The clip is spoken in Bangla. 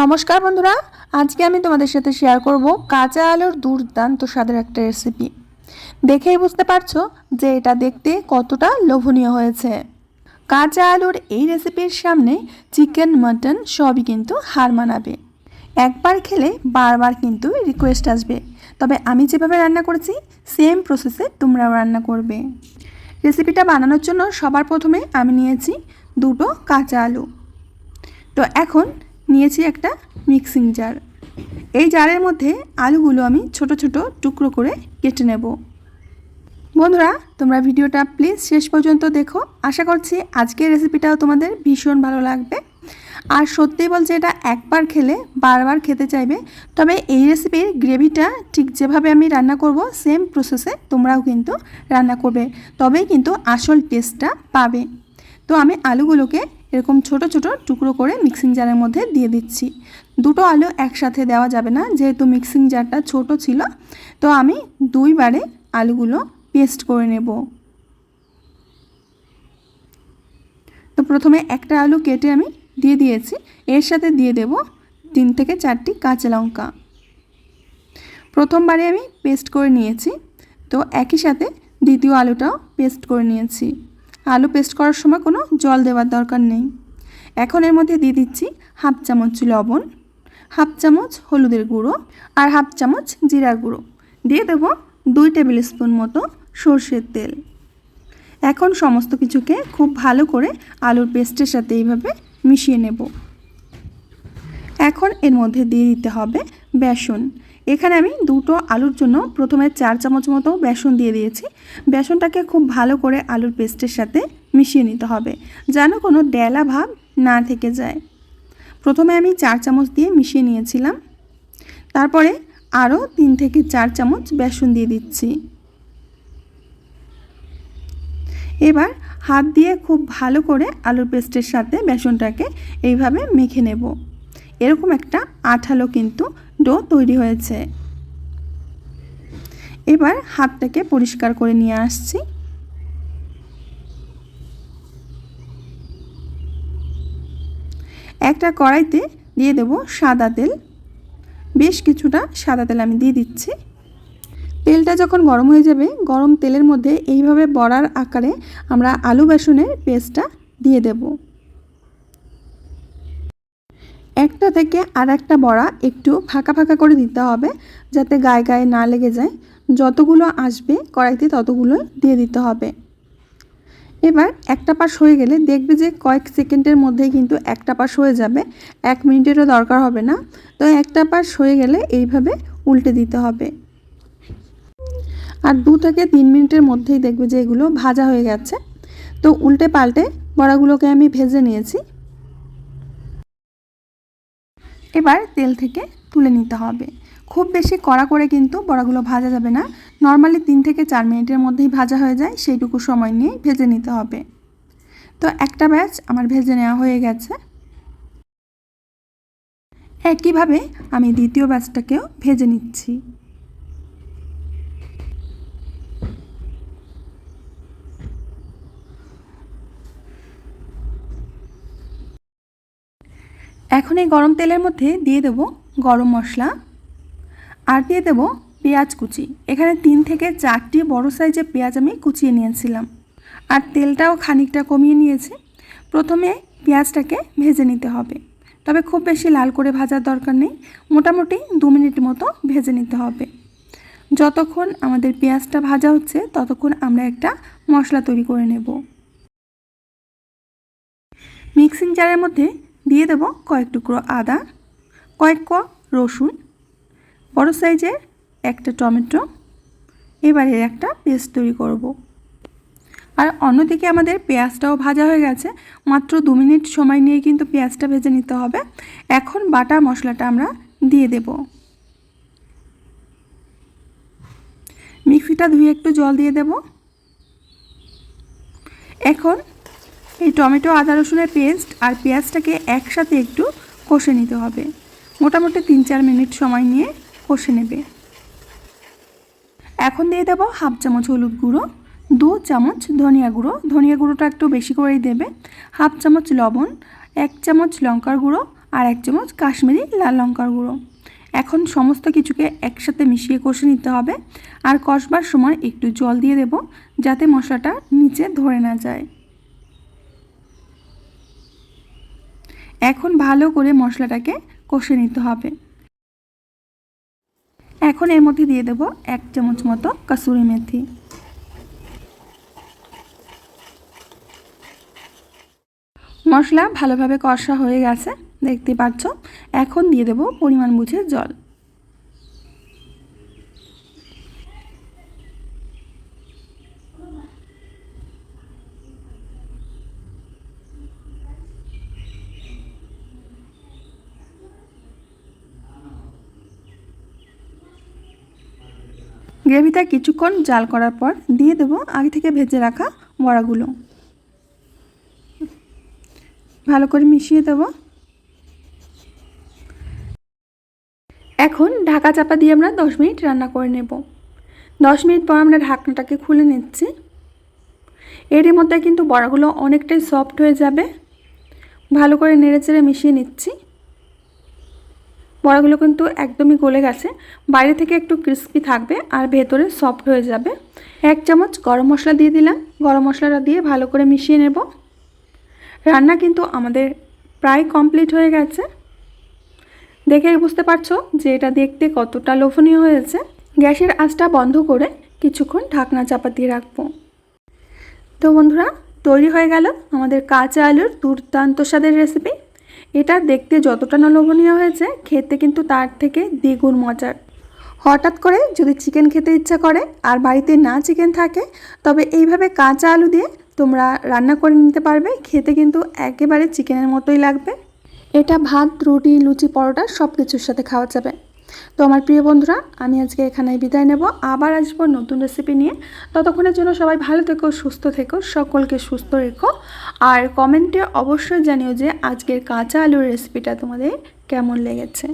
নমস্কার বন্ধুরা, আজকে আমি তোমাদের সাথে শেয়ার করব কাঁচা আলুর দুর্দান্ত স্বাদের একটা রেসিপি দেখেই বুঝতে পারছ যে এটা দেখতে কতটা লোভনীয় হয়েছে। কাঁচা আলুর এই রেসিপির সামনে চিকেন মাটন সবই কিন্তু হার মানাবে। একবার খেলে বারবার কিন্তু রিকোয়েস্ট আসবে। তবে আমি যেভাবে রান্না করেছি সেম প্রসেসে তোমরাও রান্না করবে। রেসিপিটা বানানোর জন্য সবার প্রথমে আমি নিয়েছি দুটো কাঁচা আলু। তো এখন নিয়েছি একটা মিক্সিং জার এই জারের মধ্যে আলুগুলো আমি ছোট ছোট টুকরো করে কেটে নেব। বন্ধুরা, তোমরা ভিডিওটা প্লিজ শেষ পর্যন্ত দেখো। আশা করছি আজকের রেসিপিটাও তোমাদের ভীষণ ভালো লাগবে। আর সত্যিই বলছে এটা একবার খেলে, বারবার খেতে চাইবে, তবে এই রেসিপির গ্রেভিটা ঠিক যেভাবে আমি রান্না করব সেম প্রসেসে তোমরাও কিন্তু রান্না করবে। তবেই কিন্তু আসল টেস্টটা পাবে। তো আমি আলুগুলোকে এরকম ছোট ছোট টুকরো করে মিক্সিং জারের মধ্যে দিয়ে দিচ্ছি। দুটো আলু একসাথে দেওয়া যাবে না, যেহেতু মিক্সিং জারটা ছোট ছিল, তো আমি দুইবারে আলুগুলো পেস্ট করে নেব। তো প্রথমে একটা আলু কেটে আমি দিয়ে দিয়েছি, এর সাথে দিয়ে দেব তিন থেকে চারটি কাঁচা লঙ্কা। প্রথমবারে আমি পেস্ট করে নিয়েছি, তো একই সাথে দ্বিতীয় আলুটাও পেস্ট করে নিয়েছি। আলু পেস্ট করার সময় কোনো জল দেওয়ার দরকার নেই। এখন এর মধ্যে দিয়ে দিচ্ছি হাফ চামচ লবণ, হাফ চামচ হলুদের গুঁড়ো আর হাফ চামচ জিরার গুঁড়ো। দিয়ে দেব দুই টেবিল স্পুন মতো সর্ষের তেল। এখন সমস্ত কিছুকে খুব ভালো করে আলুর পেস্টের সাথে এইভাবে মিশিয়ে নেব। এখন এর মধ্যে দিয়ে দিতে হবে বেসন। এখানে আমি দুটো আলুর জন্য প্রথমে চার চামচ মতো বেসন দিয়ে দিয়েছি। বেসনটাকে খুব ভালো করে আলুর পেস্টের সাথে মিশিয়ে নিতে হবে, যেন কোনো ডেলা ভাব না থেকে যায়। প্রথমে আমি চার চামচ দিয়ে মিশিয়ে নিয়েছিলাম। তারপরে আরও তিন থেকে চার চামচ বেসন দিয়ে দিচ্ছি। এবার হাত দিয়ে খুব ভালো করে আলুর পেস্টের সাথে বেসনটাকে এইভাবে মেখে নেব। এরকম একটা আঠালো কিন্তু ডো তৈরি হয়েছে। এবার হাতটাকে পরিষ্কার করে নিয়ে আসছি। একটা কড়াইতে দিয়ে দেব সাদা তেল। বেশ কিছুটা সাদা তেল আমি দিয়ে দিচ্ছি। তেলটা যখন গরম হয়ে যাবে, গরম তেলের মধ্যে এইভাবে বড়ার আকারে আমরা আলু বেসনের পেস্টটা দিয়ে দেব। একটা থেকে আর একটা বড়া একটু ফাঁকা ফাঁকা করে দিতে হবে যাতে গায়ে গায়ে না লেগে যায়। যতগুলো আসবে কড়াইতে ততগুলো দিয়ে দিতে হবে। এবার একটা পাশ হয়ে গেলে দেখবে যে কয়েক সেকেন্ডের মধ্যেই কিন্তু একটা পাশ হয়ে যাবে। এক মিনিটেরও দরকার হবে না। তো একটা পাশ হয়ে গেলে এইভাবে উল্টে দিতে হবে। আর দু থেকে তিন মিনিটের মধ্যেই দেখবে যে এগুলো ভাজা হয়ে গেছে। তো উল্টে পাল্টে বড়াগুলোকে আমি ভেজে নিয়েছি। এবার তেল থেকে তুলে নিতে হবে। খুব বেশি কড়া করে কিন্তু বড়াগুলো ভাজা যাবে না। নর্মালি তিন থেকে চার মিনিটের মধ্যেই ভাজা হয়ে যায়, সেইটুকু সময় নিয়ে ভেজে নিতে হবে। তো একটা ব্যাচ আমার ভেজে নেওয়া হয়ে গেছে। একইভাবে আমি দ্বিতীয় ব্যাচটাকেও ভেজে নিচ্ছি। এখন এই গরম তেলের মধ্যে দিয়ে দেব গরম মশলা আর দিয়ে দেব পেঁয়াজ কুচি। এখানে তিন থেকে চারটি বড় সাইজের পেঁয়াজ আমি কুচিয়ে নিয়েছিলাম। আর তেলটাও খানিকটা কমিয়ে নিয়েছি। প্রথমে পেঁয়াজটাকে ভেজে নিতে হবে। তবে খুব বেশি লাল করে ভাজার দরকার নেই। মোটামুটি দু মিনিট মতো ভেজে নিতে হবে। যতক্ষণ আমাদের পেঁয়াজটা ভাজা হচ্ছে, ততক্ষণ আমরা একটা মশলা তৈরি করে নেব। মিক্সিং জারের মধ্যে দিয়ে দেব কয়েক টুকরো আদা, কয়েক ক রসুন, বড় সাইজের একটা টমেটো, এবারে একটা পেস্ট তৈরি করব। আর অন্যদিকে আমাদের পেঁয়াজটাও ভাজা হয়ে গেছে, মাত্র দু মিনিট সময় নিয়ে কিন্তু পেঁয়াজটা ভেজে নিতে হবে। এখন বাটা মশলাটা আমরা দিয়ে দেব। মিক্সিটা ধুয়ে একটু জল দিয়ে দেব। এখন এই টমেটো, আদা রসুনের পেস্ট আর পেঁয়াজটাকে একসাথে একটু কষে নিতে হবে। মোটামুটি তিন চার মিনিট সময় নিয়ে কষে নেবে। এখন দিয়ে দেবো হাফ চামচ হলুদ গুঁড়ো, দু চামচ ধনিয়া গুঁড়ো। ধনিয়া গুঁড়োটা একটু বেশি করেই দেবে। হাফ চামচ লবণ, এক চামচ লঙ্কার গুঁড়ো আর এক চামচ কাশ্মীরি লাল লঙ্কার গুঁড়ো। এখন সমস্ত কিছুকে একসাথে মিশিয়ে কষে নিতে হবে। আর কষবার সময় একটু জল দিয়ে দেব যাতে মশলাটা নিচে ধরে না যায়। এখন ভালো করে মশলাটাকে কষে নিতে হবে। এখন এর মধ্যে দিয়ে দেব এক চামচ মতো কাসুরি মেথি। মশলা ভালোভাবে কষা হয়ে গেছে, দেখতে পাচ্ছ? এখন দিয়ে দেব পরিমাণ বুঝে জল। গ্রেভিটা কিছুক্ষণ জাল করার পর দিয়ে দেবো আগে থেকে ভেজে রাখা বড়াগুলো। ভালো করে মিশিয়ে দেব। এখন ঢাকা চাপা দিয়ে আমরা দশ মিনিট রান্না করে নেব। দশ মিনিট পর আমরা ঢাকনাটাকে খুলে নিচ্ছি। এরই মধ্যে কিন্তু বড়াগুলো অনেকটাই সফট হয়ে যাবে। ভালো করে নেড়ে চেড়ে মিশিয়ে নিচ্ছি। বড়াগুলো কিন্তু একদমই গলে গেছে। বাইরে থেকে একটু ক্রিস্পি থাকবে আর ভেতরে সফট হয়ে যাবে। এক চামচ গরম মশলা দিয়ে দিলাম। গরম মশলাটা দিয়ে ভালো করে মিশিয়ে নেব। রান্না কিন্তু আমাদের প্রায় কমপ্লিট হয়ে গেছে। দেখে বুঝতে পারছ যে এটা দেখতে কতটা লোভনীয় হয়েছে। গ্যাসের আঁচটা বন্ধ করে কিছুক্ষণ ঢাকনা চাপা দিয়ে রাখব। তো বন্ধুরা, তৈরি হয়ে গেল আমাদের কাঁচা আলুর দুর্দান্ত স্বাদের রেসিপি এটা দেখতে যতটা না লোভনীয় হয়েছে, খেতে কিন্তু তার থেকে দ্বিগুণ মজার। হঠাৎ করে যদি চিকেন খেতে ইচ্ছা করে আর বাড়িতে না চিকেন থাকে, তবে এইভাবে কাঁচা আলু দিয়ে তোমরা রান্না করে নিতে পারবে, খেতে কিন্তু একেবারে চিকেনের মতোই লাগবে। এটা ভাত, রুটি, লুচি, পরোটা সব কিছুর সাথে খাওয়া যাবে। তো আমার প্রিয় বন্ধুরা, আমি আজকে এখানে বিদায় নেব। আবার আসব নতুন রেসিপি নিয়ে। ততক্ষণের জন্য সবাই ভালো থেকো, সুস্থ থেকো, সকলকে সুস্থ রেখো। আর কমেন্টে অবশ্যই জানিও যে আজকের কাঁচা আলুর রেসিপিটা তোমাদের কেমন লেগেছে।